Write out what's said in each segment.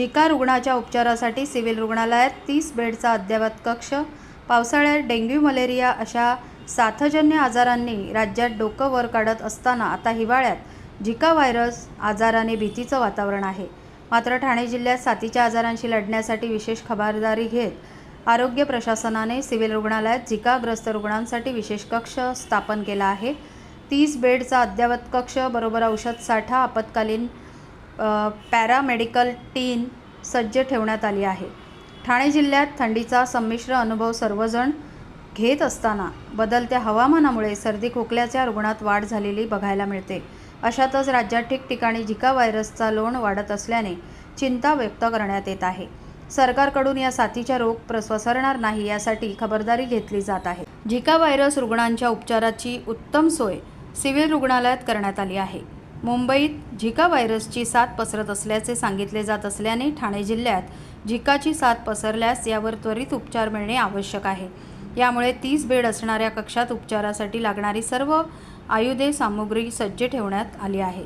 झिका रुग्णाच्या उपचारासाठी सिव्हिल रुग्णालयात तीस बेडचा अद्ययावत कक्ष पावसाळ्यात डेंग्यू मलेरिया अशा साथजन्य आजारांनी राज्यात डोकं वर काढत असताना आता हिवाळ्यात झिका व्हायरस आजाराने भीतीचं वातावरण आहे. मात्र ठाणे जिल्ह्यात साथीच्या आजारांशी लढण्यासाठी विशेष खबरदारी घेत आरोग्य प्रशासनाने सिव्हिल रुग्णालयात झिकाग्रस्त रुग्णांसाठी विशेष कक्ष स्थापन केला आहे. तीस बेडचा अद्ययावत कक्ष बरोबर औषध साठा आपत्कालीन पॅरामेडिकल टीम सज्ज ठेवण्यात आली आहे. ठाणे जिल्ह्यात थंडीचा संमिश्र अनुभव सर्वजण घेत असताना बदलत्या हवामानामुळे सर्दी खोकल्याच्या रुग्णात वाढ झालेली बघायला मिळते. अशातच राज्यात ठिकठिकाणी झिका व्हायरसचा लोण वाढत असल्याने चिंता व्यक्त करण्यात येत आहे. सरकारकडून या साथीचा रोग प्रसरणार नाही यासाठी खबरदारी घेतली जात आहे. झिका व्हायरस रुग्णांच्या उपचाराची उत्तम सोय सिव्हिल रुग्णालयात करण्यात आली आहे. मुंबईत झिका व्हायरसची साथ पसरत असल्याचे सांगितले जात असल्याने ठाणे जिल्ह्यात झिकाची साथ पसरल्यास यावर त्वरित उपचार मिळणे आवश्यक आहे. यामुळे तीस बेड असणाऱ्या कक्षात उपचारासाठी लागणारी सर्व आयुधे सामुग्री सज्ज ठेवण्यात आली आहे.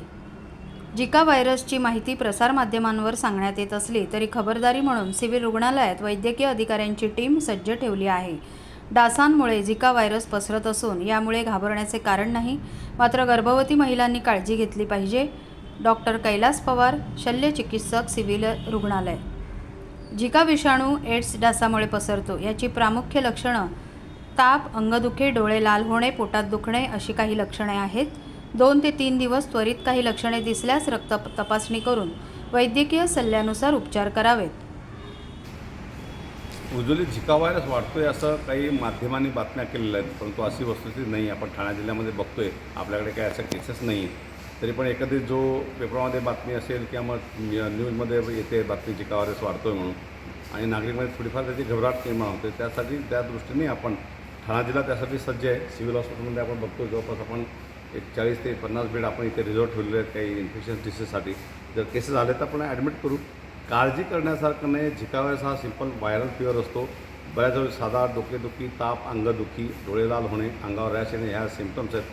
झिका व्हायरसची माहिती प्रसारमाध्यमांवर सांगण्यात येत असली तरी खबरदारी म्हणून सिव्हिल रुग्णालयात वैद्यकीय अधिकाऱ्यांची टीम सज्ज ठेवली आहे. डासांमुळे झिका व्हायरस पसरत असून यामुळे घाबरण्याचे कारण नाही. मात्र गर्भवती महिलांनी काळजी घेतली पाहिजे. डॉक्टर कैलास पवार शल्यचिकित्सक सिव्हिल रुग्णालय. झिका विषाणू एड्स डासामुळे पसरतो. याची प्रामुख्य लक्षणं ताप अंगदुखी डोळे लाल होणे पोटात दुखणे अशी काही लक्षणे आहेत. दोन ते तीन दिवस त्वरित काही लक्षणे दिसल्यास रक्त तपासणी करून वैद्यकीय सल्ल्यानुसार उपचार करावेत. उजवली झिकावायलाच वाटतो आहे असं काही माध्यमांनी बातम्या केलेल्या आहेत परंतु अशी वस्तुस्थिती नाही. आपण ठाणे जिल्ह्यामध्ये बघतो आहे आपल्याकडे काही अशा केसेस नाही आहेत तरी पण एखादी जो पेपरमध्ये बातमी असेल किंवा मग न्यूजमध्ये येते बातमी झिकावायलाच वाढतो आहे म्हणून. आणि नागरिकमध्ये थोडीफार त्याची घबराट निर्माण होते. त्यासाठी त्या दृष्टीने आपण ठाणा जिल्हा त्यासाठी सज्ज आहे. सिव्हिल हॉस्पिटलमध्ये आपण बघतो जवळपास आपण एक चाळीस ते पन्नास बेड आपण इथे रिझर्व ठेवलेले आहेत काही इन्फेक्शन डिसेससाठी जर केसेस आले तर आपण ॲडमिट करू. काळजी करण्यासारखं नाही झिकावेस हा सिंपल व्हायरल फिवर असतो. बऱ्याच वेळी साधा डोकेदुखी ताप अंगदुखी डोळे लाल होणे अंगावर रॅश येणे ह्या सिम्पटम्स आहेत.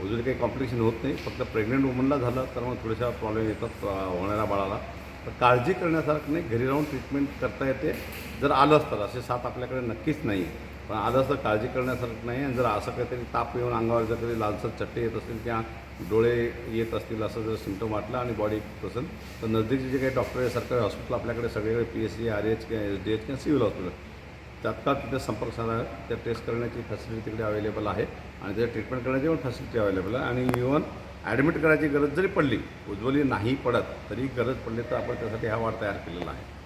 अजून काही कॉम्प्लिकेशन होत नाही फक्त प्रेग्नेंट वुमनला झालं तर मग थोड्याशा प्रॉब्लेम येतात होणाऱ्या बाळाला. तर काळजी करण्यासारखं नाही घरी राहून ट्रीटमेंट करता येते. जर आलंच तर असे साथ आपल्याकडे नक्कीच नाही आहे पण आता तर काळजी करण्यासारखं नाही आणि जर असं काहीतरी ताप येऊन अंगावर जर कधी लालसर चट्टे येत असतील किंवा डोळे येत असतील असं जर सिमटम वाटलं आणि बॉडी असेल तर नजदीकचे जे काही डॉक्टर आहे सरकारी हॉस्पिटल आपल्याकडे सगळीकडे P S C R H किंवा एस डी एच किंवा सिव्हिल हॉस्पिटल तात्काळ तिथे संपर्क साधा त्या टेस्ट करण्याची फॅसिलिटी तिकडे अवेलेबल आहे आणि त्याच्या ट्रीटमेंट करण्याची पण फॅसिलिटी अवेलेबल आहे. आणि इवन ॲडमिट करायची गरज जरी पडली उज्ज्वली नाही पडत तरी गरज पडली तर आपण त्यासाठी हा वाढ तयार केलेला आहे.